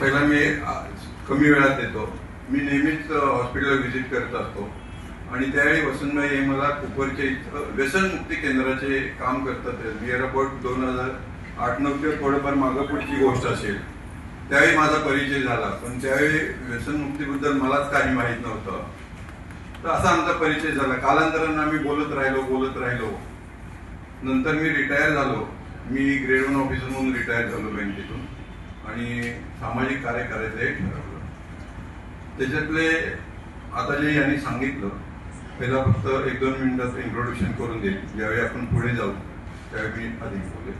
पहिला मी कमी वेळात येतो. मी नेहमीच हॉस्पिटलला व्हिजिट करत असतो. आणि त्यावेळी वसंतभाई हे मला कुपरचे इथं व्यसनमुक्ती केंद्राचे काम करतात. नियर अबाउट दोन हजार आठ नऊ किंवा थोडंफार मागं पुढची गोष्ट असेल. त्यावेळी माझा परिचय झाला. पण त्यावेळी व्यसनमुक्तीबद्दल मलाच काही माहीत नव्हतं. तर असा आमचा परिचय झाला. कालांतरानं आम्ही बोलत राहिलो बोलत राहिलो. नंतर मी रिटायर झालो. मी ग्रेड वन ऑफिसर म्हणून रिटायर झालो बँकेतून. आणि सामाजिक कार्य करायचं हे ठरवलं. त्याच्यातले आता जे यांनी सांगितलं पहिला फक्त एक दोन मिनिटात इंट्रोडक्शन करून देईल. ज्यावेळी आपण पुढे जाऊ त्यावेळी मी अधिक बोले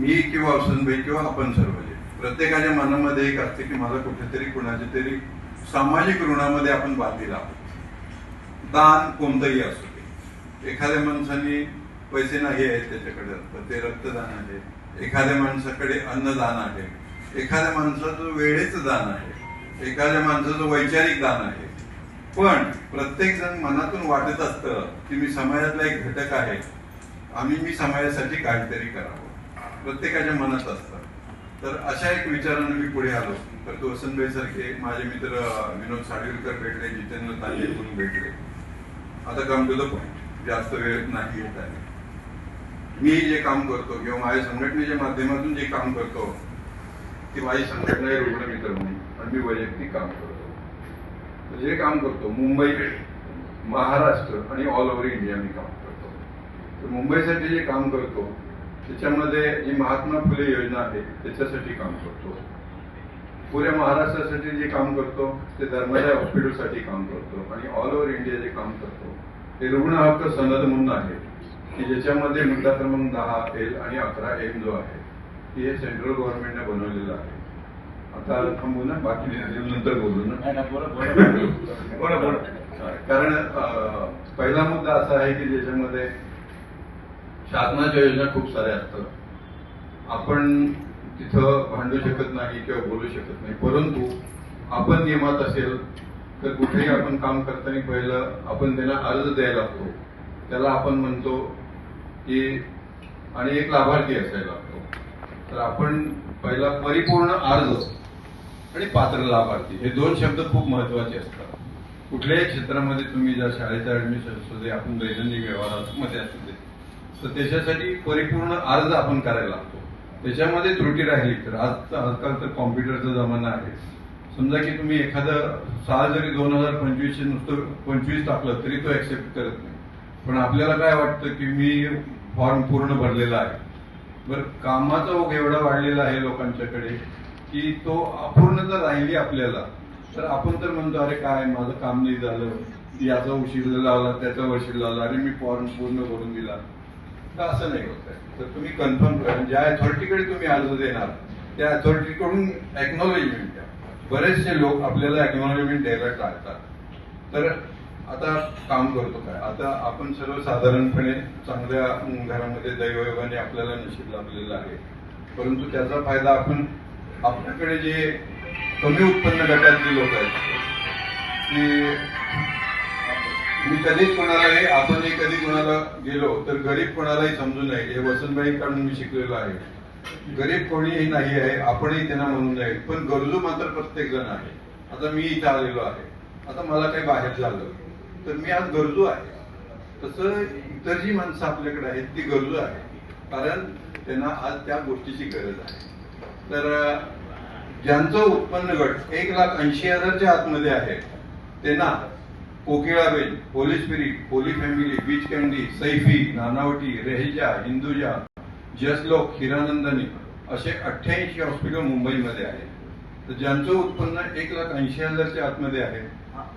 मी किंवा वसंतभाई किंवा आपण सर्व जे प्रत्येकाच्या मनामध्ये एक असते की मला कुठेतरी कुणाच्या तरी सामाजिक ऋणामध्ये आपण बांधील आहोत. दान कोणतंही असू दे. एखाद्या माणसाने पैसे नाही आहेत त्याच्याकडे तर ते रक्तदान आहे. एखाद्या माणसाकडे अन्नदान आहे. एखाद्या माणसाचं वेळेचं दान आहे. एखाद्या माणसाचं वैचारिक दान आहे. पण प्रत्येक जण मनातून वाटत असतं की मी समाजातला एक घटक आहे. आम्ही मी समाजासाठी काहीतरी करावं. प्रत्येकाच्या मनात असतं. तर अशा एक विचाराने मी पुढे आलो. तर तो वसंतभाई सारखे माझे मित्र विनोद साडीलकर भेटले जितेंद्र तांजे म्हणून भेटले. आता कम टू द पॉइंट जास्त वेळ नाही येत आहे. मी जे काम करतो किंवा माझ्या संघटनेच्या माध्यमातून जे काम करतो ती माझी संघटना आहे रुग्ण मित्र म्हणून. आणि मी वैयक्तिक काम करतो. जे काम करतो मुंबई महाराष्ट्र आणि ऑल ओव्हर इंडिया मी काम करतो. तर मुंबईसाठी जे काम करतो त्याच्यामध्ये जी महात्मा फुले योजना आहे त्याच्यासाठी काम करतो. पुऱ्या महाराष्ट्रासाठी जे काम करतो ते धर्मादाय हॉस्पिटलसाठी काम करतो. आणि ऑल ओव्हर इंडिया जे काम करतो ते रुग्ण हक्क सनद म्हणून आहे. की ज्याच्यामध्ये मुद्दा क्रमांक दहा एल आणि अकरा एम जो आहे की हे सेंट्रल गव्हर्नमेंटने बनवलेलं आहे. आता थांबू ना बाकी नंतर बोलू ना. बोला बोला कारण पहिला मुद्दा असा आहे की ज्याच्यामध्ये शासनाच्या योजना खूप साऱ्या असतात. आपण तिथं भांडू शकत नाही किंवा बोलू शकत नाही. परंतु आपण नियमात असेल तर कुठेही आपण काम करताना पहिलं आपण त्यांना अर्ज द्यायला लागतो. त्याला आपण म्हणतो की आणि एक लाभार्थी असायला लागतो. तर आपण पहिला परिपूर्ण अर्ज आणि पात्र लाभार्थी हे दोन शब्द खूप महत्त्वाचे असतात. कुठल्याही क्षेत्रामध्ये तुम्ही जर शाळेचा ऍडमिशन असू दे आपण दैनंदिन व्यवहारामध्ये असू दे तर त्याच्यासाठी परिपूर्ण अर्ज आपण करायला लागतो. त्याच्यामध्ये त्रुटी राहिली तर आज आजकाल तर कॉम्प्युटरचा जमाना आहे. समजा की तुम्ही एखादं सहा जरी दोन हजार पंचवीसशे नुसतं पंचवीस टाकलं तरी तो ऍक्सेप्ट करत नाही. पण आपल्याला काय वाटतं की मी फॉर्म पूर्ण भरलेला आहे. बरं कामाचा ओघ एवढा वाढलेला आहे लोकांच्याकडे की तो अपूर्णता राहिली आपल्याला. तर आपण तर म्हणतो अरे काय माझं काम नाही झालं. याचा उशीर लावला त्याचा उशीर लावला अरे मी फॉर्म पूर्ण भरून दिला. तर असं नाही होत आहे. तर तुम्ही कन्फर्म करा. ज्या अथॉरिटीकडे तुम्ही अर्ज देणार त्या अथॉरिटीकडून एक्नॉलेजमेंट द्या. बरेचसे लोक आपल्याला एक्नॉलेजमेंट द्यायला टाळतात. तर आता काम करतो काय? आता आपण सर्वसाधारणपणे चांगल्या घरामध्ये दैवयोगाने आपल्याला नशीब लाभलेलं आहे. परंतु त्याचा फायदा आपण आपल्याकडे जे कमी उत्पन्न गटातली लोक आहेत की मी कधीच कोणालाही आपणही कधी कोणाला गेलो तर गरीब कोणालाही समजू नये. हे वसंतबाई काढून मी शिकलेलो आहे. गरीब कोणीही नाही आहे आपणही त्यांना म्हणू नये पण गरजू मात्र प्रत्येक जण आहे. आता मी इथं आलेलो आहे. आता मला काही बाहेर झालं. तर मी आज गरजू आहे. तसं इतर जी माणसं आपल्याकडे आहेत ती गरजू आहे कारण त्यांना आज त्या गोष्टीची गरज आहे. तर ज्यांचं उत्पन्न गट एक लाख ऐंशी हजारच्या आतमध्ये आहे त्यांना कोकिळाबेन पोलीस पिरी पोली family beach candy Saifee Nanavati Raheja Hinduja Jaslok Hiranandani असे अठ्ठ्याऐंशी हॉस्पिटल मुंबईमध्ये आहेत. तर ज्यांचं उत्पन्न एक लाख ऐंशी हजारच्या आतमध्ये आहे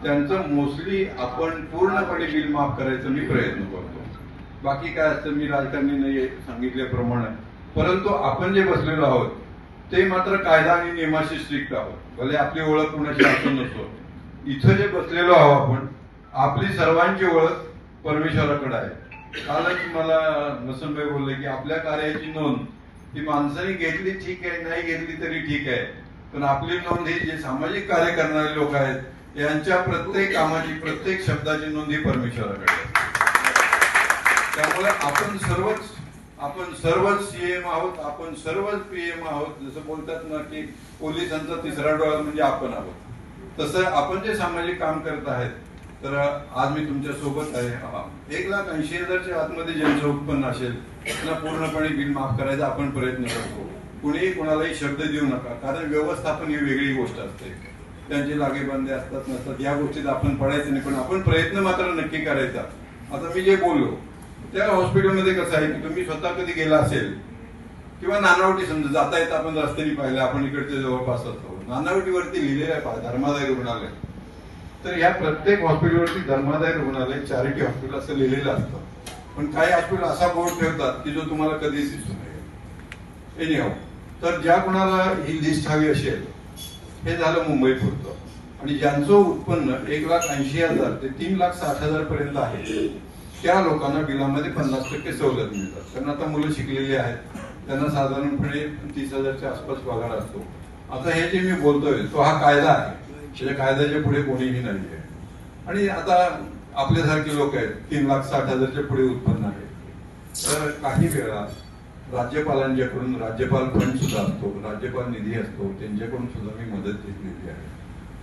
त्यांचं मोस्टली आपण पूर्णपणे बिल माफ करायचा मी प्रयत्न करतो. बाकी काय असतं मी राजकारणी सांगितल्याप्रमाणे. परंतु आपण जे बसलेलो आहोत ते मात्र कायदा आणि नियमाशी स्ट्रिक्ट आहोत. भले आपली ओळख कुणाची असो नसतो इथं जे बसलेलो आहोत आपण आपली सर्वांची ओळख परमेश्वराकडे आहे. कालच मला वसंतभाई बोलले की आपल्या कार्याची नोंद ही माणसाने घेतली ठीक आहे नाही घेतली तरी ठीक आहे. पण आपली नोंद ही जे सामाजिक कार्य करणारे लोक आहेत यांच्या प्रत्येक कामाची प्रत्येक शब्दाची नोंदी परमेश्वराकडे त्यामुळे आपण सर्वच आपण सर्वच सीएम आहोत आपण सर्वच पीएम आहोत. जसं बोलतात ना की पोलिसांचा तिसरा डोळा म्हणजे आपण आहोत. तसं आपण जे सामाजिक काम करत आहेत तर आज मी तुमच्यासोबत आहे. एक लाख ऐंशी हजारच्या आतमध्ये ज्यांचं उत्पन्न असेल त्यांना पूर्णपणे बिल माफ करायचा आपण प्रयत्न करतो. कुणीही कुणालाही शब्द देऊ नका कारण व्यवस्थापन ही वेगळी गोष्ट असते. त्यांचे लागेबंदे असतात नसतात या गोष्टीत आपण पडायचं नाही पण आपण प्रयत्न मात्र नक्की करायचा. आता मी जे बोललो त्या हॉस्पिटलमध्ये कसं आहे की तुम्ही स्वतः कधी गेला असेल किंवा नानावटी समजा जाता येता आपण रस्त्याने पाहिलं आपण इकडचे जवळपास असतो. नानावटीवरती लिहिलेलं आहे धर्मादाय रुग्णालय. तर या प्रत्येक हॉस्पिटलवरती धर्मादाय रुग्णालय चॅरिटी हॉस्पिटल असं लिहिलेलं असतं. पण काही हॉस्पिटल असा बोर्ड ठेवतात की जो तुम्हाला कधीच दिसू नये एनिहाव तर ज्या कोणाला ही लिस्ट हवी असेल हे झालं मुंबई पुरतं आणि ज्यांचं उत्पन्न एक लाख ऐंशी हजार ते तीन लाख साठ हजार पर्यंत आहे त्या लोकांना बिलामध्ये पन्नास टक्के सवलत मिळतात. कारण आता मुलं शिकलेली आहेत. त्यांना साधारणपणे तीस हजारच्या आसपास पगार असतो. आता हे जे मी बोलतोय तो हा कायदा आहे. त्याच्या कायद्याच्या पुढे कोणीही नाही आहे आणि आता आपल्यासारखे लोक आहेत तीन लाख साठ हजारच्या पुढे उत्पन्न आहे. तर काही वेळा राज्यपालांच्याकडून राज्यपाल फंड सुद्धा असतो राज्यपाल निधी असतो त्यांच्याकडून सुद्धा मी मदत घेतलेली आहे.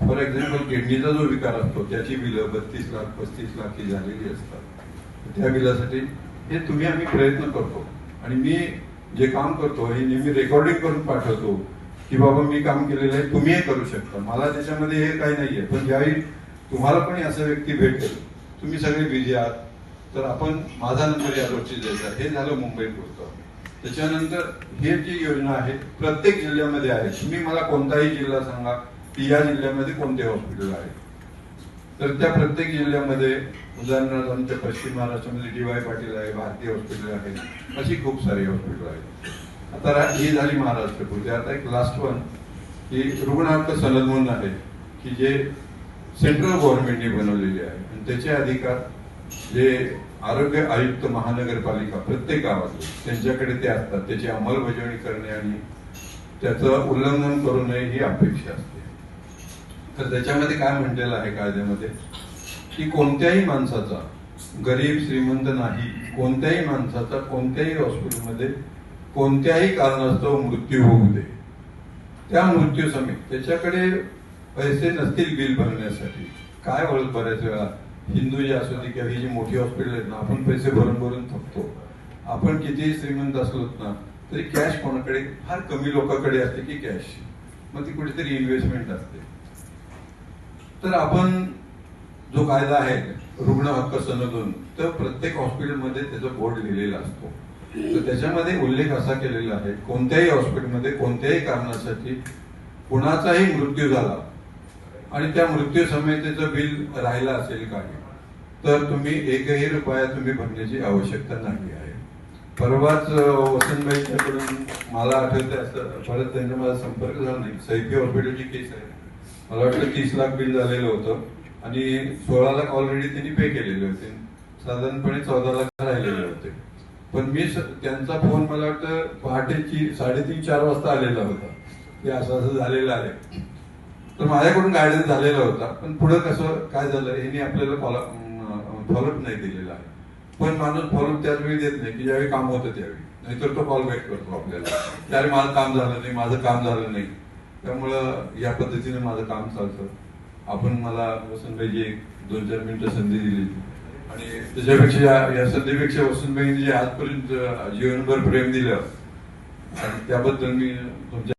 फॉर एक्झाम्पल किडनीचा जो विकार असतो त्याची बिलं बत्तीस लाख पस्तीस लाख ही झालेली असतात. त्या बिलासाठी हे तुम्ही आम्ही प्रयत्न करतो. आणि मी जे काम करतो हे नेहमी रेकॉर्डिंग करून पाठवतो की बाबा मी काम केलेलं आहे तुम्ही हे करू शकता. मला त्याच्यामध्ये हे काही नाहीये पण ज्यावेळी तुम्हाला पण असा व्यक्ती भेटेल तुम्ही सगळे बिझी आहात तर आपण माझा नंबर या रोजची द्यायचा हे झालं मुंबई पुरतं त्याच्यानंतर हे जी योजना आहे प्रत्येक जिल्ह्यामध्ये आहे. तुम्ही मला कोणताही जिल्हा सांगा की या जिल्ह्यामध्ये कोणते हॉस्पिटल आहे तर त्या प्रत्येक जिल्ह्यामध्ये उदाहरणार्थ आमच्या पश्चिम महाराष्ट्रामध्ये डी वाय पाटील आहे भारतीय हॉस्पिटल आहे. अशी खूप सारी हॉस्पिटल आहेत. आता ही झाली महाराष्ट्र पुरती आता एक लास्ट वन की रुग्णार्थ सनद म्हणून आहे की जे सेंट्रल गव्हर्नमेंटने बनवलेली आहे. आणि त्याचे अधिकार जे आरोग्य आयुक्त महानगरपालिका प्रत्येक गावात त्यांच्याकडे ते असतात. त्याची अंमलबजावणी करणे आणि त्याचं उल्लंघन करू नये ही अपेक्षा असते. तर त्याच्यामध्ये काय म्हटलेलं आहे कायद्यामध्ये? की कोणत्याही माणसाचा गरीब श्रीमंत नाही कोणत्याही माणसाचा कोणत्याही हॉस्पिटलमध्ये कोणत्याही कारणास्तव मृत्यू होऊ दे. त्या मृत्यू समेत त्याच्याकडे पैसे नसतील बिल भरण्यासाठी. काय वळत बऱ्याच वेळा? हिंदूचे असू दे किंवा ही जी मोठी हॉस्पिटल आहेत ना आपण पैसे भरून भरून थकतो. आपण कितीही श्रीमंत असलोत ना तरी कॅश कोणाकडे? फार कमी लोकांकडे असते की कॅश मग ती कुठेतरी इन्व्हेस्टमेंट असते. तर आपण जो कायदा आहे रुग्ण हक्क सनदून तर प्रत्येक हॉस्पिटलमध्ये त्याचा बोर्ड लिहिलेला असतो. तर त्याच्यामध्ये उल्लेख असा केलेला आहे कोणत्याही हॉस्पिटलमध्ये कोणत्याही कारणासाठी कुणाचाही मृत्यू झाला आणि त्या मृत्यू समेत बिल राहिलं असेल काही तर तुम्ही एकही रुपया तुम्ही भरण्याची आवश्यकता नाही आहे. परवाच वसंतबाईंच्याकडून मला आठवते असं परत त्यांचा माझा संपर्क झाला नाही. सैफी हॉस्पिटलची केस आहे. मला वाटतं तीस लाख बिल झालेलं होतं. आणि सोळा लाख ऑलरेडी त्यांनी पे केलेले होते. साधारणपणे चौदा लाख राहिलेले होते. पण मी त्यांचा फोन मला वाटतं पहाटेची साडेतीन चार वाजता आलेला होता. की असं असं झालेलं आहे. तर माझ्याकडून गायडन्स झालेला होता. पण पुढे कसं काय झालं यांनी आपल्याला फॉलोअप नाही दिलेला आहे. पण माणूस फॉलोअप त्याच वेळी देत नाही की ज्यावेळी काम होतं त्यावेळी. नाहीतर तो कॉल बॅक करतो आपल्याला. त्यावेळी माझं काम झालं नाही माझं काम झालं नाही. त्यामुळं या पद्धतीने माझं काम चालतं. आपण मला वसंतबाईची एक दोन चार मिनिटं संधी दिली. आणि त्याच्यापेक्षा या- या संधीपेक्षा वसंतबाईंनी जे आजपर्यंत जीवनभर प्रेम दिलं आणि त्याबद्दल मी तुमच्या